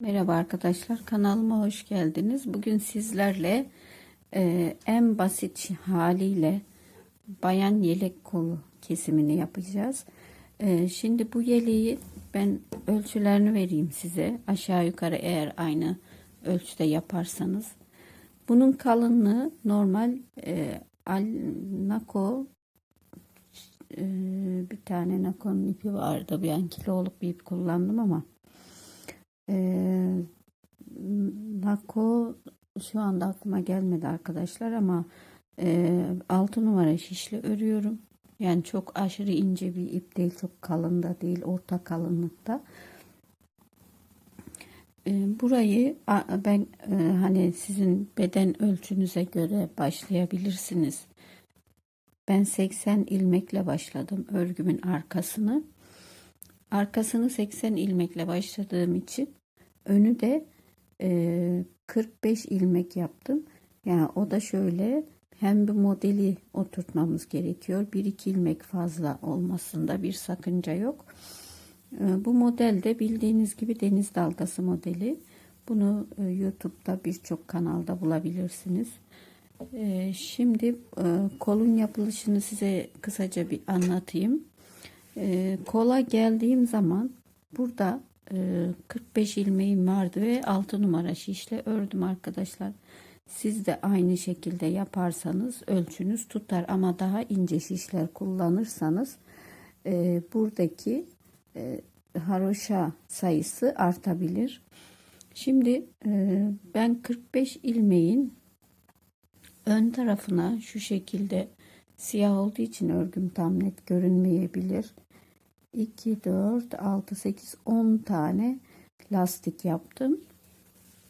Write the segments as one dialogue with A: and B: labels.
A: Merhaba arkadaşlar kanalıma hoş geldiniz. Bugün sizlerle e, en basit haliyle bayan yelek kolu kesimini yapacağız. E, şimdi bu yeleği ben ölçülerini vereyim size. Aşağı yukarı eğer aynı ölçüde yaparsanız. Bunun kalınlığı normal e, al, nako e, bir tane nakonun ipi vardı. Ben kiloluk bir ip kullandım ama ee, şu anda aklıma gelmedi arkadaşlar ama e, 6 numara şişle örüyorum. Yani çok aşırı ince bir ip değil, çok kalın da değil, orta kalınlıkta. E, burayı ben e, hani sizin beden ölçünüze göre başlayabilirsiniz. Ben 80 ilmekle başladım örgümün arkasını. Arkasını 80 ilmekle başladığım için önü de e, 45 ilmek yaptım. Yani o da şöyle hem bir modeli oturtmamız gerekiyor. Bir iki ilmek fazla olmasında bir sakınca yok. E, bu model de bildiğiniz gibi deniz dalgası modeli. Bunu e, YouTube'da birçok kanalda bulabilirsiniz. E, şimdi e, kolun yapılışını size kısaca bir anlatayım. E, kola geldiğim zaman burada 45 ilmeğim vardı ve 6 numara şişle ördüm arkadaşlar. Siz de aynı şekilde yaparsanız ölçünüz tutar ama daha ince şişler kullanırsanız e, buradaki e, haroşa sayısı artabilir. Şimdi e, ben 45 ilmeğin ön tarafına şu şekilde siyah olduğu için örgüm tam net görünmeyebilir. 2, 4, 6, 8, 10 tane lastik yaptım.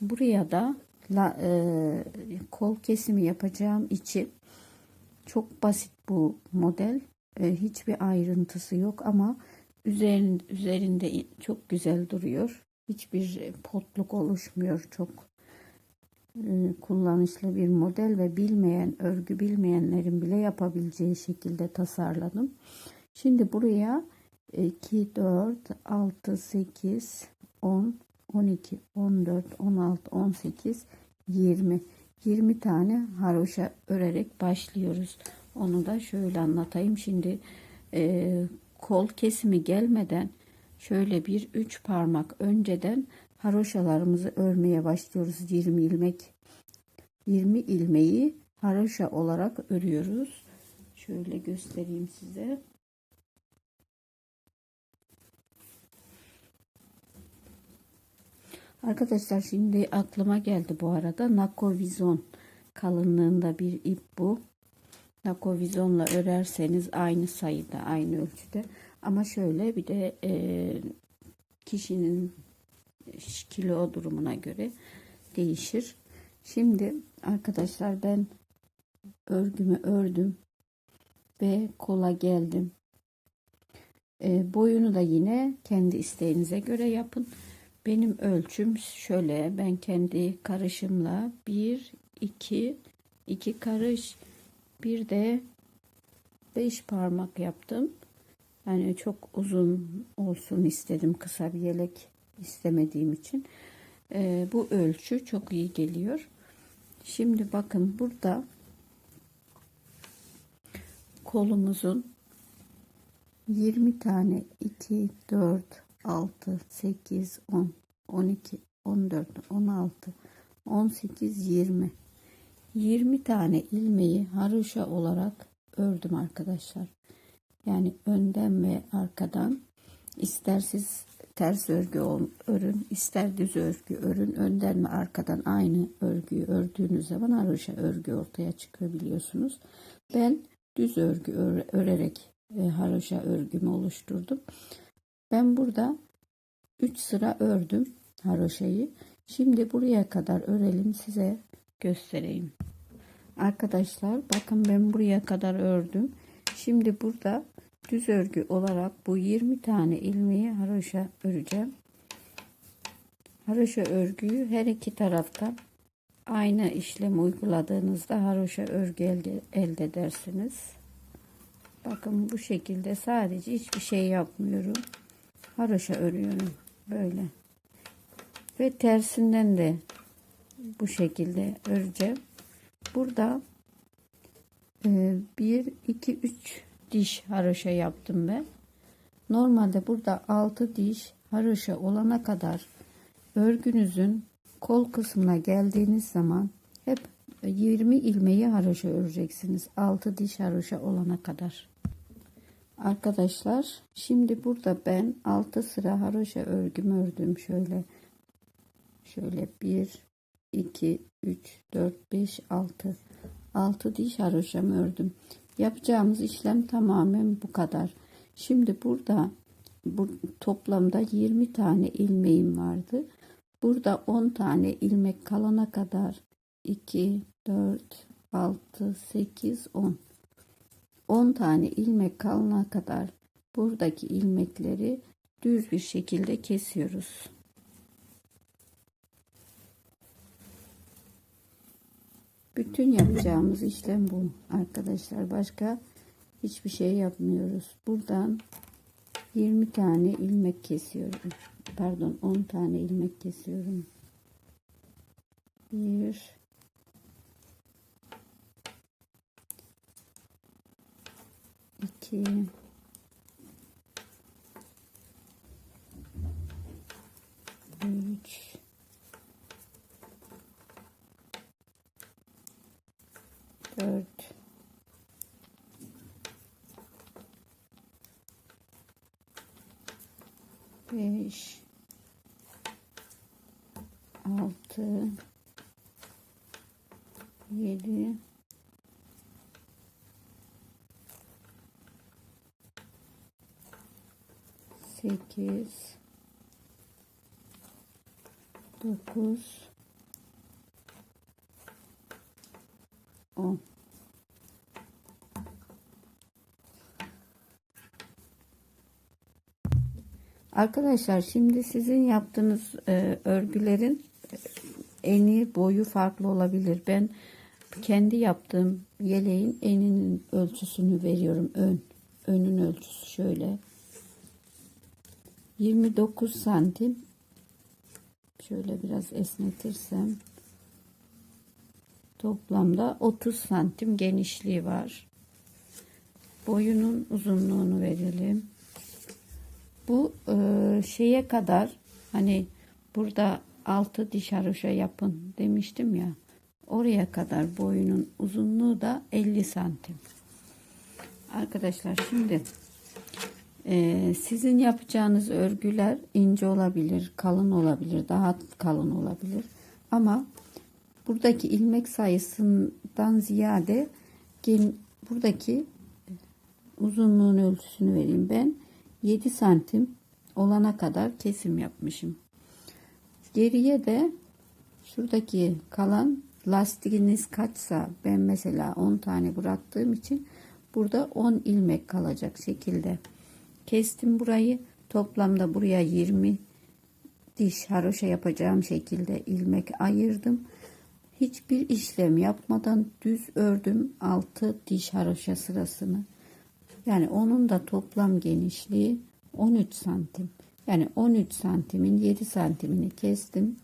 A: Buraya da la, e, kol kesimi yapacağım için çok basit bu model. E, hiçbir ayrıntısı yok ama üzerinde, üzerinde çok güzel duruyor. Hiçbir potluk oluşmuyor. Çok e, kullanışlı bir model ve bilmeyen, örgü bilmeyenlerin bile yapabileceği şekilde tasarladım. Şimdi buraya 2, 4, 6, 8, 10, 12, 14, 16, 18, 20. 20 tane haroşa örerek başlıyoruz. Onu da şöyle anlatayım. Şimdi e, kol kesimi gelmeden şöyle bir üç parmak önceden haroşalarımızı örmeye başlıyoruz. 20 ilmek 20 ilmeği haroşa olarak örüyoruz. Şöyle göstereyim size. Arkadaşlar şimdi aklıma geldi bu arada nakovizon kalınlığında bir ip bu. Nakovizonla örerseniz aynı sayıda aynı ölçüde ama şöyle bir de e, kişinin kilo durumuna göre değişir. Şimdi arkadaşlar ben örgümü ördüm ve kola geldim. E, boyunu da yine kendi isteğinize göre yapın. Benim ölçüm şöyle. Ben kendi karışımla bir, iki, iki karış, bir de beş parmak yaptım. Yani çok uzun olsun istedim. Kısa bir yelek istemediğim için. Ee, bu ölçü çok iyi geliyor. Şimdi bakın burada kolumuzun 20 tane 2, 4, 6, 8, 10, 12, 14, 16, 18, 20. 20 tane ilmeği haroşa olarak ördüm arkadaşlar. Yani önden ve arkadan ister ters örgü örün, ister düz örgü örün. Önden ve arkadan aynı örgüyü ördüğünüz zaman haroşa örgü ortaya çıkıyor biliyorsunuz. Ben düz örgü örerek e, haroşa örgümü oluşturdum. Ben burada 3 sıra ördüm haroşayı. Şimdi buraya kadar örelim size göstereyim. Arkadaşlar bakın ben buraya kadar ördüm. Şimdi burada düz örgü olarak bu 20 tane ilmeği haroşa öreceğim. Haroşa örgüyü her iki taraftan aynı işlem uyguladığınızda haroşa örgü elde, elde edersiniz. Bakın bu şekilde sadece hiçbir şey yapmıyorum haroşa örüyorum böyle Ve tersinden de bu şekilde öreceğim. Burada 1, 2, 3 diş haroşa yaptım ben. Normalde burada 6 diş haroşa olana kadar örgünüzün kol kısmına geldiğiniz zaman hep 20 ilmeği haroşa öreceksiniz. 6 diş haroşa olana kadar. Arkadaşlar şimdi burada ben 6 sıra haroşa örgümü ördüm şöyle. Şöyle 1 2 3 4 5 6 6 diş haroşamı ördüm. Yapacağımız işlem tamamen bu kadar. Şimdi burada bu toplamda 20 tane ilmeğim vardı. Burada 10 tane ilmek kalana kadar 2 4 6 8 10 10 tane ilmek kalana kadar buradaki ilmekleri düz bir şekilde kesiyoruz. Bütün yapacağımız işlem bu arkadaşlar. Başka hiçbir şey yapmıyoruz. Buradan 20 tane ilmek kesiyorum. Pardon 10 tane ilmek kesiyorum. 1 2 3 4 5 6 7 8 9 10 Arkadaşlar şimdi sizin yaptığınız e, örgülerin e, eni boyu farklı olabilir. Ben kendi yaptığım yeleğin eninin ölçüsünü veriyorum. Ön. Önün ölçüsü şöyle. 29 santim. Şöyle biraz esnetirsem. Toplamda 30 santim genişliği var. Boyunun uzunluğunu verelim bu e, şeye kadar hani burada altı diş haroşa yapın demiştim ya oraya kadar boyunun uzunluğu da 50 santim arkadaşlar şimdi e, sizin yapacağınız örgüler ince olabilir kalın olabilir daha kalın olabilir. Ama buradaki ilmek sayısından ziyade gen, buradaki uzunluğun ölçüsünü vereyim ben. 7 santim olana kadar kesim yapmışım. Geriye de şuradaki kalan lastiğiniz kaçsa ben mesela 10 tane bıraktığım için burada 10 ilmek kalacak şekilde kestim burayı toplamda buraya 20 diş haroşa yapacağım şekilde ilmek ayırdım hiçbir işlem yapmadan düz ördüm 6 diş haroşa sırasını yani onun da toplam genişliği 13 santim. Yani 13 santimin 7 santimini kestim.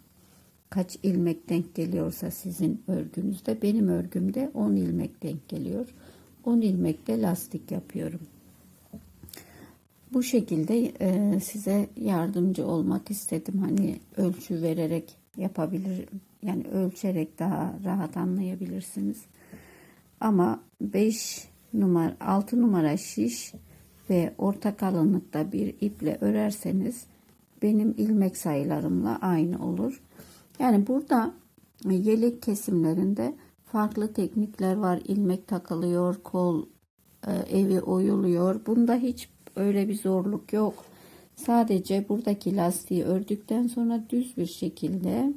A: Kaç ilmek denk geliyorsa sizin örgünüzde benim örgümde 10 ilmek denk geliyor. 10 ilmekte lastik yapıyorum. Bu şekilde e, size yardımcı olmak istedim. Hani ölçü vererek yapabilir yani ölçerek daha rahat anlayabilirsiniz. Ama 5 numara 6 numara şiş ve orta kalınlıkta bir iple örerseniz benim ilmek sayılarımla aynı olur. Yani burada yelek kesimlerinde farklı teknikler var. İlmek takılıyor, kol e, evi oyuluyor. Bunda hiç öyle bir zorluk yok. Sadece buradaki lastiği ördükten sonra düz bir şekilde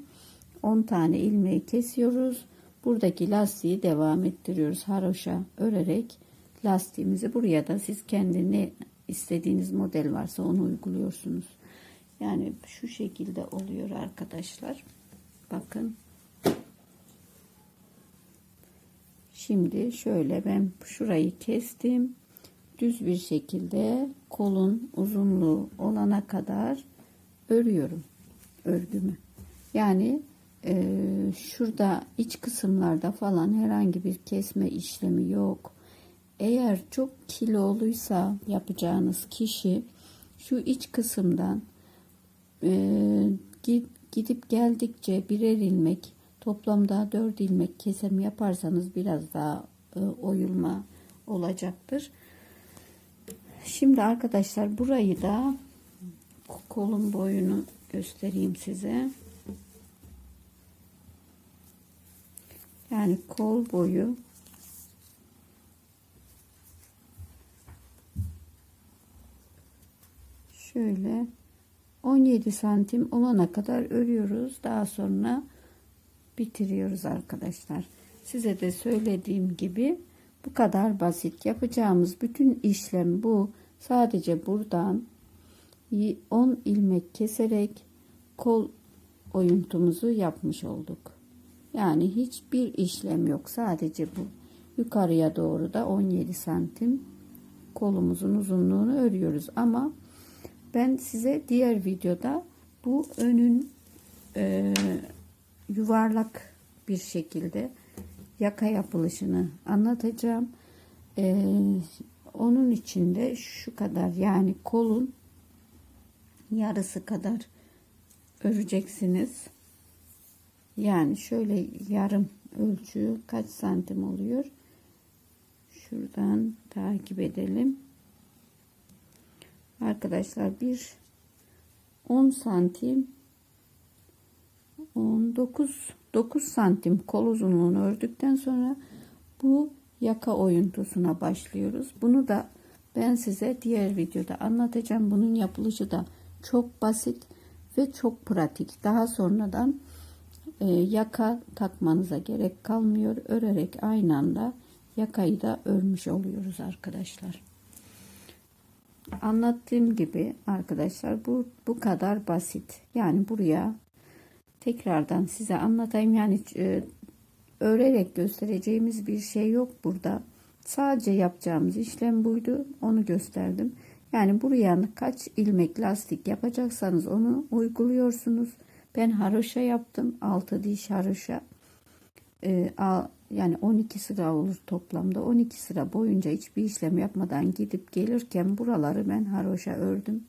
A: 10 tane ilmeği kesiyoruz. Buradaki lastiği devam ettiriyoruz haroşa örerek lastiğimizi buraya da siz kendini istediğiniz model varsa onu uyguluyorsunuz. Yani şu şekilde oluyor arkadaşlar. Bakın. Şimdi şöyle ben şurayı kestim. Düz bir şekilde kolun uzunluğu olana kadar örüyorum örgümü. Yani e, şurada iç kısımlarda falan herhangi bir kesme işlemi yok. Eğer çok kiloluysa yapacağınız kişi şu iç kısımdan e, gi- gidip geldikçe birer ilmek toplamda 4 ilmek kesim yaparsanız biraz daha e, oyulma olacaktır. Şimdi arkadaşlar burayı da kolun boyunu göstereyim size. Yani kol boyu şöyle 17 santim olana kadar örüyoruz. Daha sonra bitiriyoruz arkadaşlar. Size de söylediğim gibi bu kadar basit. Yapacağımız bütün işlem bu. Sadece buradan 10 ilmek keserek kol oyuntumuzu yapmış olduk. Yani hiçbir işlem yok. Sadece bu. Yukarıya doğru da 17 santim kolumuzun uzunluğunu örüyoruz. Ama ben size diğer videoda bu önün e, yuvarlak bir şekilde yaka yapılışını anlatacağım. E, onun içinde şu kadar yani kolun yarısı kadar öreceksiniz. Yani şöyle yarım ölçü kaç santim oluyor? Şuradan takip edelim. Arkadaşlar bir 10 santim 19 9 santim kol uzunluğunu ördükten sonra bu yaka oyuntusuna başlıyoruz. Bunu da ben size diğer videoda anlatacağım. Bunun yapılışı da çok basit ve çok pratik. Daha sonradan e, yaka takmanıza gerek kalmıyor. Örerek aynı anda yakayı da örmüş oluyoruz arkadaşlar. Anlattığım gibi arkadaşlar bu bu kadar basit. Yani buraya tekrardan size anlatayım. Yani e, örerek göstereceğimiz bir şey yok burada. Sadece yapacağımız işlem buydu. Onu gösterdim. Yani buraya kaç ilmek lastik yapacaksanız onu uyguluyorsunuz. Ben haroşa yaptım. 6 diş haroşa. Ee, yani 12 sıra olur toplamda. 12 sıra boyunca hiçbir işlem yapmadan gidip gelirken buraları ben haroşa ördüm.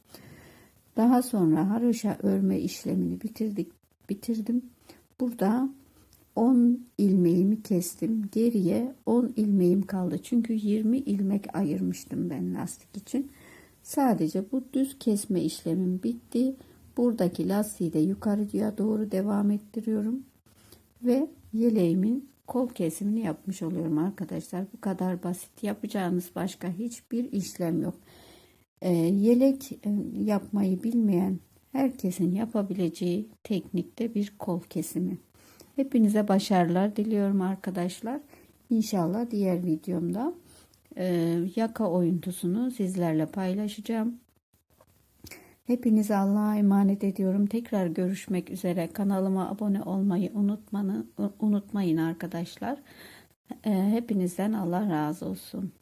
A: Daha sonra haroşa örme işlemini bitirdik. Bitirdim. Burada 10 ilmeğimi kestim. Geriye 10 ilmeğim kaldı. Çünkü 20 ilmek ayırmıştım ben lastik için. Sadece bu düz kesme işlemim bitti. Buradaki lastiği de yukarıya doğru devam ettiriyorum. Ve yeleğimin kol kesimini yapmış oluyorum arkadaşlar. Bu kadar basit. Yapacağınız başka hiçbir işlem yok. Ee, yelek e, yapmayı bilmeyen herkesin yapabileceği teknikte bir kol kesimi. Hepinize başarılar diliyorum arkadaşlar. İnşallah diğer videomda e, yaka oyuntusunu sizlerle paylaşacağım. Hepinize Allah'a emanet ediyorum. Tekrar görüşmek üzere. Kanalıma abone olmayı unutmanı, unutmayın arkadaşlar. E, hepinizden Allah razı olsun.